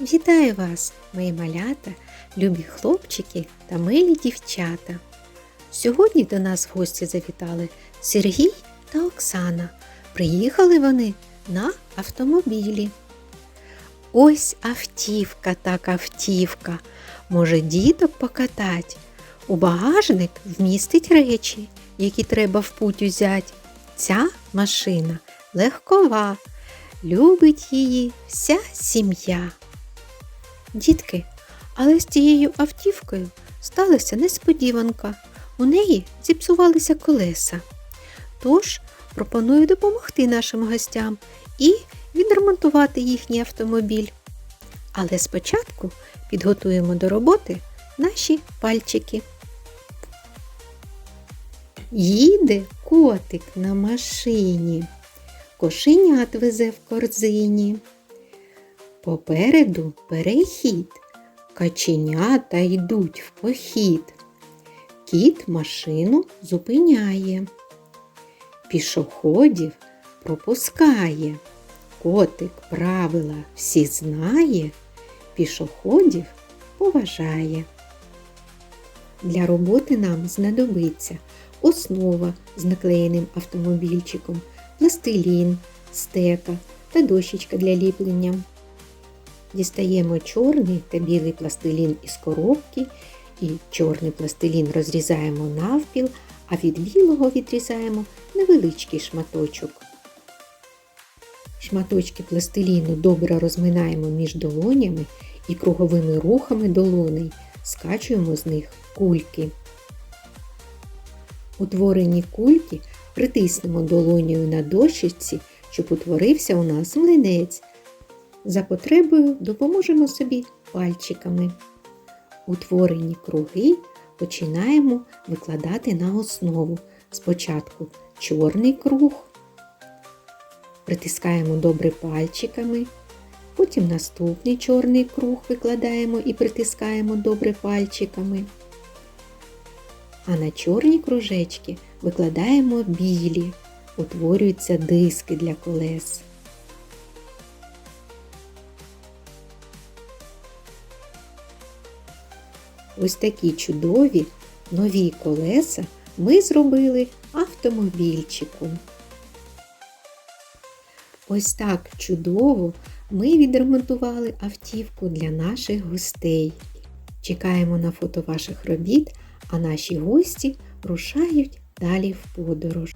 Вітаю вас, мої малята, любі хлопчики та милі дівчата. Сьогодні до нас в гості завітали Сергій та Оксана. Приїхали вони на автомобілі. Ось автівка так автівка. Може діток покатать. У багажник вмістить речі, які треба в путь узять. Ця машина легкова, любить її вся сім'я. Дітки, але з цією автівкою сталася несподіванка. У неї зіпсувалися колеса. Тож пропоную допомогти нашим гостям і відремонтувати їхній автомобіль. Але спочатку підготуємо до роботи наші пальчики. Їде котик на машині, кошенят везе в корзині. Попереду перехід, каченята йдуть в похід. Кіт машину зупиняє, пішоходів пропускає. Котик правила всі знає, пішоходів поважає. Для роботи нам знадобиться основа з наклеєним автомобільчиком, пластилін, стека та дощечка для ліплення. Дістаємо чорний та білий пластилін із коробки і чорний пластилін розрізаємо навпіл, а від білого відрізаємо невеличкий шматочок. Шматочки пластиліну добре розминаємо між долонями і круговими рухами долоней скачуємо з них кульки. Утворені кульки притиснемо долонею на дощечці, щоб утворився у нас млинець. За потребою допоможемо собі пальчиками. Утворені круги починаємо викладати на основу. Спочатку чорний круг, притискаємо добре пальчиками, потім наступний чорний круг викладаємо і притискаємо добре пальчиками. А на чорні кружечки викладаємо білі, утворюються диски для колес. Ось такі чудові нові колеса ми зробили автомобільчику. Ось так чудово ми відремонтували автівку для наших гостей. Чекаємо на фото ваших робіт, а наші гості рушають далі в подорож.